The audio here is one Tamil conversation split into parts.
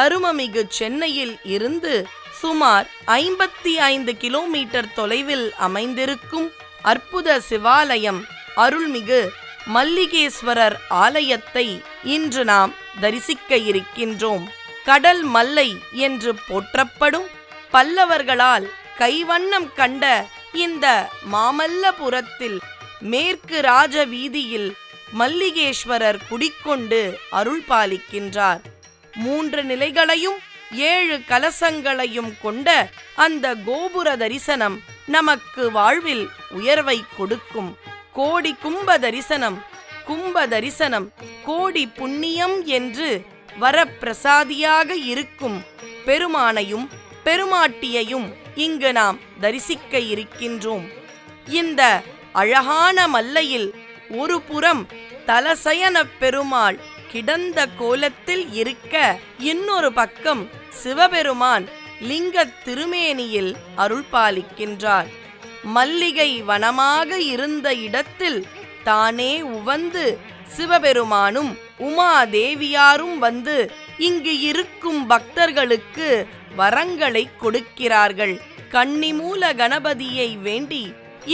தருமமிகு சென்னையில் இருந்து சுமார் ஐம்பத்தி ஐந்து கிலோமீட்டர் தொலைவில் அமைந்திருக்கும் அற்புத சிவாலயம் அருள்மிகு மல்லிகேஸ்வரர் ஆலயத்தை இன்று நாம் தரிசிக்க இருக்கின்றோம். கடல் மல்லை என்று போற்றப்படும் பல்லவர்களால் கைவண்ணம் கண்ட இந்த மாமல்லபுரத்தில் மேற்கு ராஜ வீதியில் மல்லிகேஸ்வரர் குடிக்கொண்டு அருள் பாலிக்கின்றார் மூன்று நிலைகளையும் ஏழு கலசங்களையும் கொண்ட அந்த கோபுர தரிசனம் நமக்கு வாழ்வில் உயர்வை கொடுக்கும். கோடி கும்ப தரிசனம் கும்ப தரிசனம் கோடி புண்ணியம் என்று வரப்பிரசாதியாக இருக்கும். பெருமானையும் பெருமாட்டியையும் இங்கு நாம் தரிசிக்க இருக்கின்றோம். இந்த அழகான மல்லையில் ஒரு புறம் தலசயன பெருமாள் கிடந்த கோலத்தில் இருக்க இன்னொரு பக்கம் சிவபெருமான் லிங்க திருமேனியில் அருள் பாலிக்கின்றார். மல்லிகை வனமாக இருந்த இடத்தில் தானே உவந்து சிவபெருமானும் உமாதேவியாரும் வந்து இங்கு இருக்கும் பக்தர்களுக்கு வரங்களை கொடுக்கிறார்கள். கன்னிமூல கணபதியை வேண்டி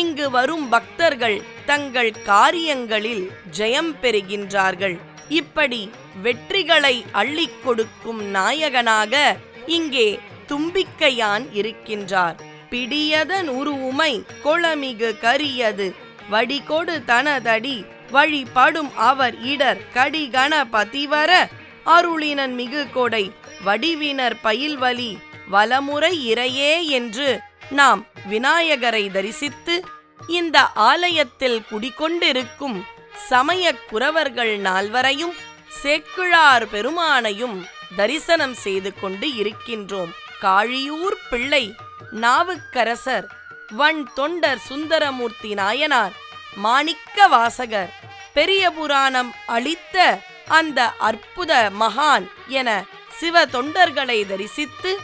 இங்கு வரும் பக்தர்கள் தங்கள் காரியங்களில் ஜெயம் பெறுகின்றார்கள். இப்படி வெற்றிகளை அள்ளிக் கொடுக்கும் நாயகனாக இங்கே தும்பிக்கையான் இருக்கின்றார். பிடியதன் உருவுமை கொளமிகு கரியது. வடிகொடு தனதடி வழிபடும் அவர் இடர் கடிகண பதிவர அருளினன் மிகு கொடை வடிவினர் பயில்வலி வலமுறை இறையே என்று நாம் விநாயகரை தரிசித்து இந்த ஆலயத்தில் குடிகொண்டிருக்கும் சமயக் குறவர்கள் நால்வரையும் சேக்கிழார் பெருமானையும் தரிசனம் செய்து கொண்டு இருக்கின்றோம். காழியூர் பிள்ளை நாவுக்கரசர் வன் தொண்டர் சுந்தரமூர்த்தி நாயனார் மாணிக்க வாசகர் பெரிய புராணம் அளித்த அந்த அற்புத மகான் என சிவ தொண்டர்களை தரிசித்து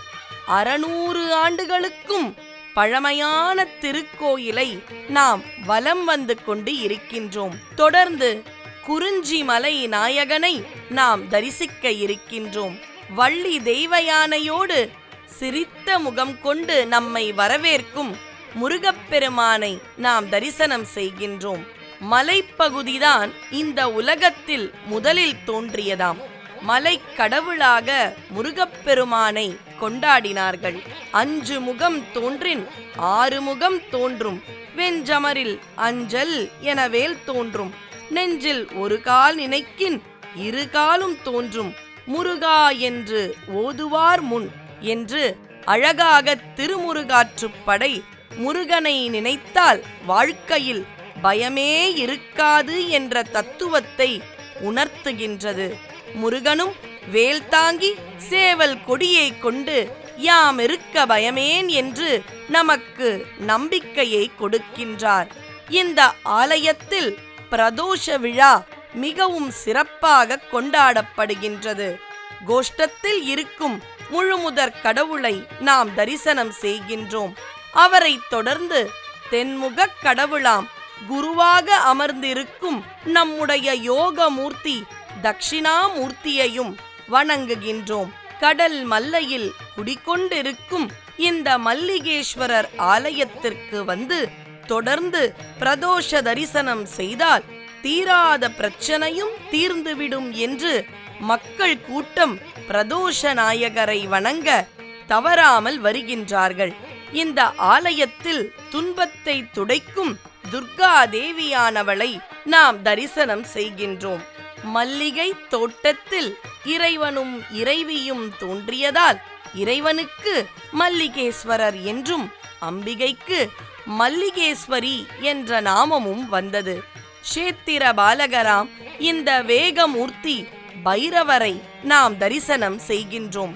அறநூறு ஆண்டுகளுக்கும் பழமையான திருக்கோயிலை நாம் வலம் வந்து கொண்டு இருக்கின்றோம். தொடர்ந்து குறிஞ்சி மலை நாயகனை நாம் தரிசிக்க இருக்கின்றோம். வள்ளி தெய்வயானையோடு சிரித்த முகம் கொண்டு நம்மை வரவேற்கும் முருகப்பெருமானை நாம் தரிசனம் செய்கின்றோம். மலைப்பகுதிதான் இந்த உலகத்தில் முதலில் தோன்றியதாம். மலை கடவுளாக முருகப்பெருமானை கொண்டாடினார்கள். அஞ்சு முகம் தோன்றின் ஆறு முகம் தோன்றும். வெஞ்சமரில் அஞ்சல் எனவேல் தோன்றும். நெஞ்சில் ஒரு கால் நினைக்கின் இரு காலும் தோன்றும். முருகா என்று ஓதுவார் முன் என்று அழகாக திருமுருகாற்றுப்படை முருகனை நினைத்தால் வாழ்க்கையில் பயமே இருக்காது என்ற தத்துவத்தை உணர்த்துகின்றது. முருகனும் வேல் தாங்கி சேவல் கொடியை கொண்டு யாம் இருக்க பயமேன் என்று நமக்கு நம்பிக்கையை கொடுக்கின்றார். இந்த ஆலயத்தில் பிரதோஷ விழா மிகவும் சிறப்பாக கொண்டாடப்படுகின்றது. கோஷ்டத்தில் இருக்கும் முழுமுதற் கடவுளை நாம் தரிசனம் செய்கின்றோம். அவரைத் தொடர்ந்து தென்முகக் கடவுளாம் குருவாக அமர்ந்திருக்கும் நம்முடைய யோகமூர்த்தி தட்சிணாமூர்த்தியையும் வணங்குகின்றோம். கடல் மல்லையில் குடிக்கொண்டிருக்கும் இந்த மல்லிகேஸ்வரர் ஆலயத்திற்கு வந்து தொடர்ந்து பிரதோஷ தரிசனம் செய்தால் தீராத பிரச்சனையும் தீர்ந்துவிடும் என்று மக்கள் கூட்டம் பிரதோஷ நாயகரை வணங்க தவறாமல் வருகின்றார்கள். இந்த ஆலயத்தில் துன்பத்தை துடைக்கும் துர்கா தேவியானவளை நாம் தரிசனம் செய்கின்றோம். மல்லிகை தோட்டத்தில் இறைவனும் இறைவியும் தோன்றியதால் இறைவனுக்கு மல்லிகேஸ்வரர் என்றும் அம்பிகைக்கு மல்லிகேஸ்வரி என்ற நாமமும் வந்தது. ஷேத்திர பாலகராம் இந்த வேகமூர்த்தி பைரவரை நாம் தரிசனம் செய்கின்றோம்.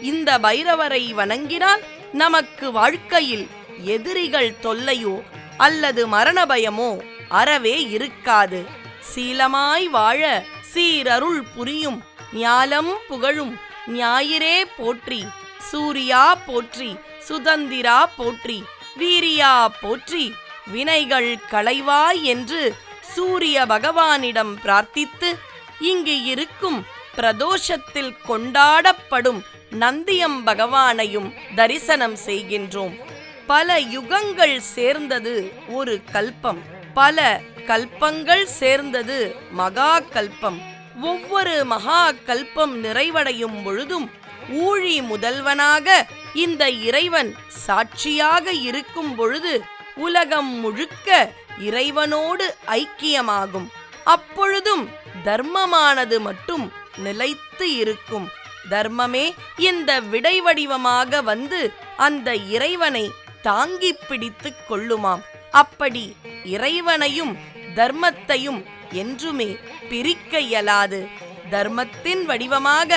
இந்த பைரவரை வணங்கினால் நமக்கு வாழ்க்கையில் எதிரிகள் தொல்லையோ அல்லது மரண பயமோ அறவே இருக்காது. சீலமாய் வாழ சீரருள் புரியும். ஞாலம் புகழும். ஞாயிறே போற்றி. சூர்யா போற்றி. சுதந்திரா போற்றி. வீரியா போற்றி. வினைகள் களைவாய் என்று சூரிய பகவானிடம் பிரார்த்தித்து இங்கு இருக்கும் பிரதோஷத்தில் கொண்டாடப்படும் நந்தியம் பகவானையும் தரிசனம் செய்கின்றோம். பல யுகங்கள் சேர்ந்தது ஒரு கல்பம். பல கல்பங்கள் சேர்ந்தது மகா கல்பம். ஒவ்வொரு மகா கல்பம் நிறைவடையும் பொழுதும் ஊழி முதல்வனாக இந்த இறைவன் சாட்சியாக இருக்கும் பொழுது உலகம் முழுக்க இறைவனோடு ஐக்கியமாகும். அப்பொழுதும் தர்மமானது மட்டும் நிலைத்து இருக்கும். தர்மமே இந்த விடை வடிவமாக வந்து அந்த இறைவனை தாங்கி பிடித்துக் கொள்ளுமாம். அப்படி இறைவனையும் தர்மத்தையும் என்றுமே பிரிக்க இயலாது. தர்மத்தின் வடிவமாக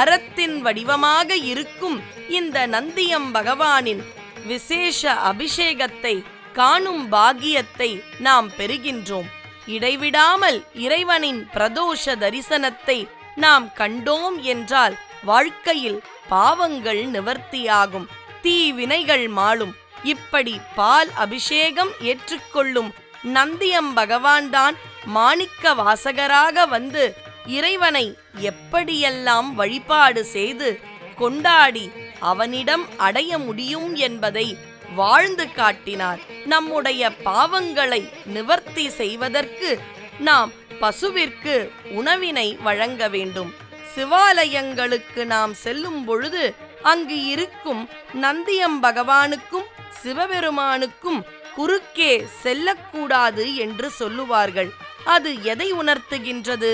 அறத்தின் வடிவமாக இருக்கும் இந்த நந்தியம் பகவானின் விசேஷ அபிஷேகத்தை காணும் பாகியத்தை நாம் பெறுகின்றோம். இடைவிடாமல் இறைவனின் பிரதோஷ தரிசனத்தை நாம் கண்டோம் என்றால் வாழ்க்கையில் பாவங்கள் நிவர்த்தியாகும். தீவினைகள் மாளும் இப்படி பால் அபிஷேகம் ஏற்றுக்கொள்ளும் நந்தியம் பகவான்தான் மாணிக்க வாசகராக வந்து இறைவனை எப்படியெல்லாம் வழிபாடு செய்து கொண்டாடி அவனிடம் அடைய முடியும் என்பதை வாழ்ந்து காட்டினார். நம்முடைய பாவங்களை நிவர்த்தி செய்வதற்கு நாம் பசுவிற்கு உணவினை வழங்க வேண்டும். சிவாலயங்களுக்கு நாம் செல்லும் பொழுது அங்கு இருக்கும் நந்தியம் பகவானுக்கும் சிவபெருமானுக்கும் குறுக்கே செல்லக்கூடாது என்று சொல்லுவார்கள். அது எதை உணர்த்துகின்றது?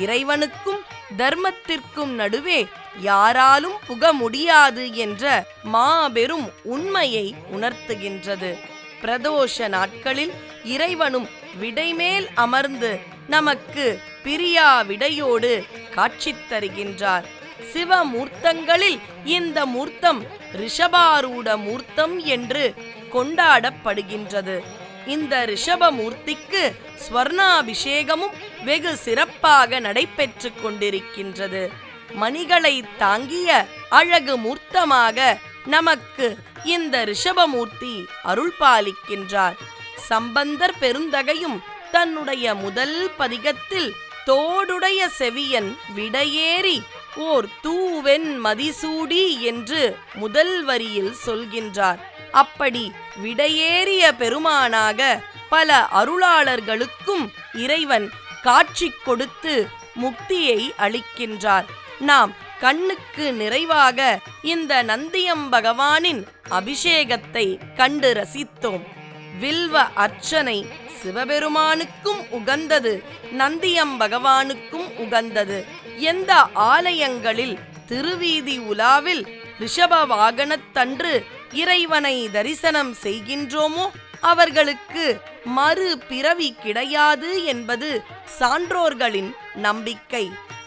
இறைவனுக்கும் தர்மத்திற்கும் நடுவே யாராலும் புக முடியாது என்ற மாபெரும் உண்மையை உணர்த்துகின்றது. பிரதோஷ நாட்களில் இறைவனும் விடைமேல் அமர்ந்து நமக்கு பிரியா விடையோடு காட்சி தருகின்றார். சிவமூர்த்தங்களில் இந்த மூர்த்தம் ரிஷபாரூட மூர்த்தம் என்று கொண்டாடப்படுகின்றது. இந்த ரிஷபமூர்த்திக்கு ஸ்வர்ணாபிஷேகமும் வெகு சிறப்பாக நடைபெற்று கொண்டிருக்கின்றது. மணிகளை தாங்கிய அழகு மூர்த்தமாக நமக்கு இந்த ரிஷபமூர்த்தி அருள் பாலிக்கின்றார். சம்பந்தர் பெருந்தகையும் தன்னுடைய முதல் பதிகத்தில் தோடுடைய செவியன் விடையேறி ஓர் தூவென் மதிசூடி என்று முதல் வரியில் சொல்கின்றார். அப்படி விடையேறிய பெருமானாக பல அருளாளர்களுக்கும் இறைவன் காட்சி கொடுத்து முக்தியை அளிக்கின்றார். நாம் கண்ணுக்கு நிறைவாக இந்த நந்தியம் பகவானின் அபிஷேகத்தை கண்டு ரசித்தோம். வில்வ அர்ச்சனை சிவபெருமானுக்கும் உகந்தது நந்தியம் பகவானுக்கும் உகந்தது. எந்த ஆலயங்களில் திருவீதி உலாவில் ரிஷப வாகனத்தன்று இறைவனை தரிசனம் செய்கின்றோமோ அவர்களுக்கு மறு பிறவி கிடையாது என்பது சான்றோர்களின் நம்பிக்கை.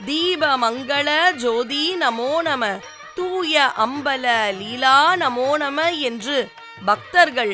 தீபமங்கள ஜோதி நமோ நம தூய அம்பல லீலா நமோ நம என்று பக்தர்கள்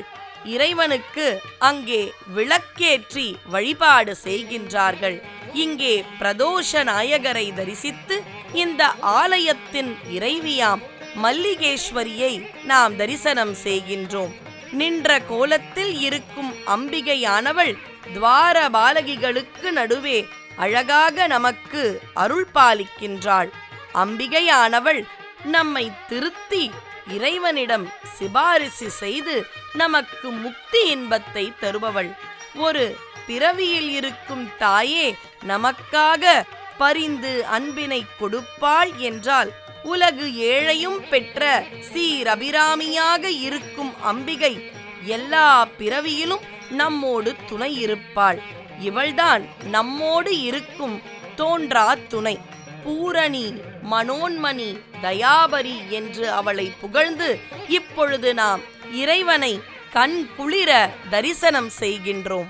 இறைவனுக்கு அங்கே விளக்கேற்றி வழிபாடு செய்கின்றார்கள். இங்கே பிரதோஷ நாயகரை தரிசித்து இந்த ஆலயத்தின் இறைவியாம் மல்லிகேஸ்வரியை நாம் தரிசனம் செய்கின்றோம். நின்ற கோலத்தில் இருக்கும் அம்பிகையானவள் துவார பாலகிகளுக்கு நடுவே அழகாக நமக்கு அருள் பாலிக்கின்றாள் அம்பிகையானவள் நம்மை திருத்தி இறைவனிடம் சிபாரிசு செய்து நமக்கு முக்தி இன்பத்தை தருபவள். ஒரு பிறவியில் இருக்கும் தாயே நமக்காக பரிந்து அன்பினை கொடுப்பாள் என்றால் உலகு ஏழையும் பெற்ற சீரபிராமியாக இருக்கும் அம்பிகை எல்லா பிறவியிலும் நம்மோடு துணை இருப்பாள். இவள்தான் நம்மோடு இருக்கும் தோன்றா துணை. பூரணி மனோன்மணி தயாபரி என்று அவளை புகழ்ந்து இப்பொழுது நாம் இறைவனை கண் குளிர தரிசனம் செய்கின்றோம்.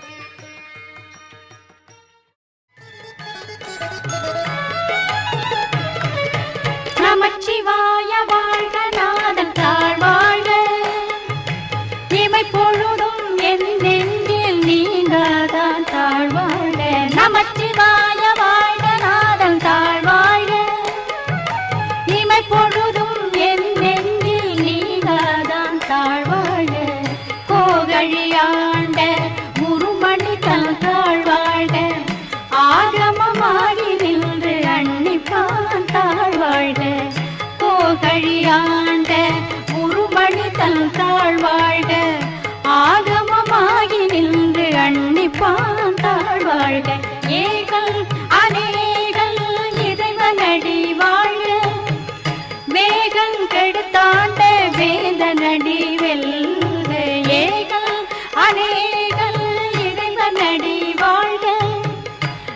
தந்தாள் வாழ கோகழியாண்ட முருமணி தந்தாள் வாழ ஆகமமாகி நின்று அன்னிப்பான் தாழ் வாழ கோகழியாண்ட முருமணி தந்தாள் வாழ ஆகமமாகி நின்று அன்னிப்பான் தாழ் வாழ ஏகல் அனே கெடுத்தாண்ட வேதனடி வெல்க ஏகல் அநேகல் இறைவனடி வாழ்க.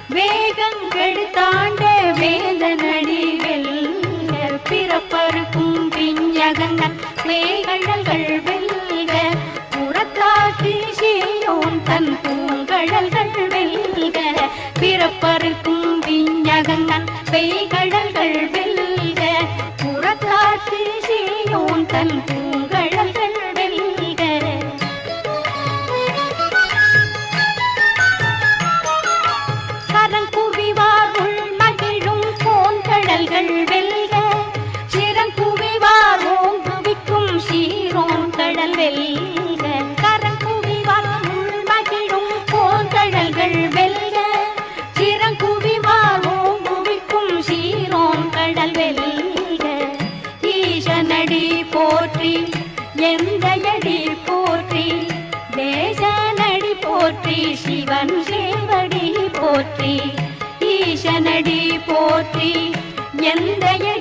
வேகம் கெடுத்தாண்ட வேதனடி வெல்க பிறப்பருக்கும் பிஞ்சகங்கள் வேகழல்கள் வெல்க. புறத்தாற்றி செய்யோன் தன் பூங்கழல்கள் வெல்க பிறப்பருக்கும் விஞ்ஞகங்கள் பெய்கழல்கள் வெல்க. புறத்தாற்றி தன் பூங்க போற்றி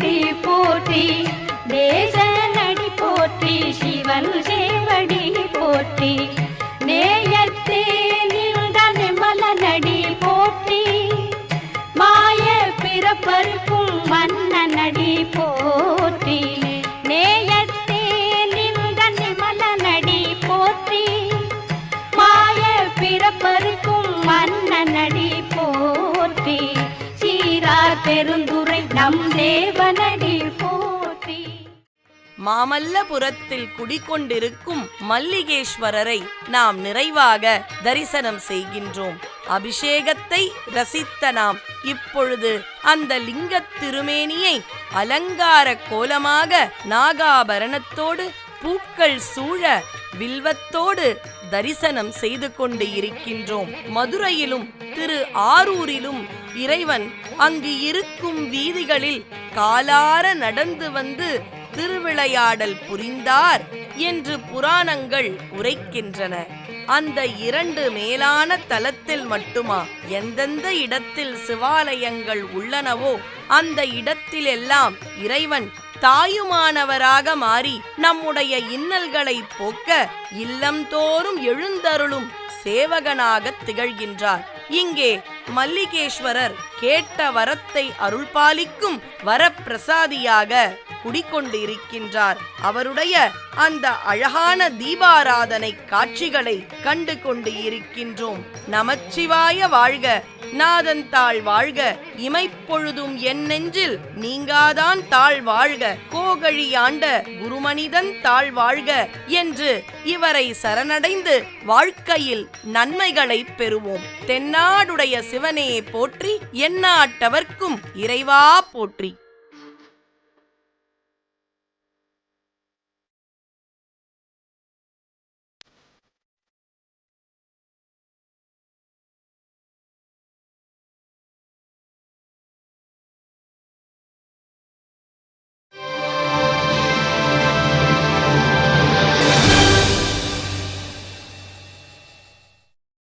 மாமல்லபுரத்தில் குடிகொண்டிருக்கும் மல்லிகேஸ்வரரை நாம் நிறைவாக தரிசனம் செய்கின்றோம். அபிஷேகத்தை ரசித்த நாம். இப்பொழுது அந்த லிங்கத் திருமேனியை அலங்கார கோலமாக நாகாபரணத்தோடு பூக்கள் சூழ வில்வத்தோடு தரிசனம் செய்து கொண்டு இருக்கின்றோம். மதுரையிலும் திரு ஆரூரிலும் இறைவன் அங்கு இருக்கும் வீதிகளில் காலார நடந்து வந்து திருவிளையாடல் புரிந்தார் என்று புராணங்கள் உரைக்கின்றன. அந்த இரண்டு மேலான தலத்தில் மட்டுமா எந்தெந்த இடத்தில் சிவாலயங்கள் உள்ளனவோ அந்த இடத்திலெல்லாம் இறைவன் தாயுமானவராக மாறி நம்முடைய இன்னல்களை போக்க இல்லம்தோறும் எழுந்தருளும் சேவகனாக திகழ்கின்றார். இங்கே மல்லிகேஸ்வரர் கேட்ட வரத்தை அருள்பாலிக்கும் வரப்பிரசாதியாக குடிக்கொண்டு இருக்கின்றார் அவருடைய அந்த அழகான தீபாராதனை காட்சிகளை கண்டு கொண்டு இருக்கின்றோம் நமச்சிவாய வாழ்க நாதன் தாழ் வாழ்க இமைப்பொழுதும் என் நெஞ்சில் நீங்காதான் தாழ் வாழ்க கோகழி ஆண்ட குருமனிதன் தாழ் வாழ்க என்று இவரை சரணடைந்து வாழ்க்கையில் நன்மைகளை பெறுவோம். தென்னாடுடைய சிவனே போற்றி எந்நாட்டவர்க்கும் இறைவா போற்றி.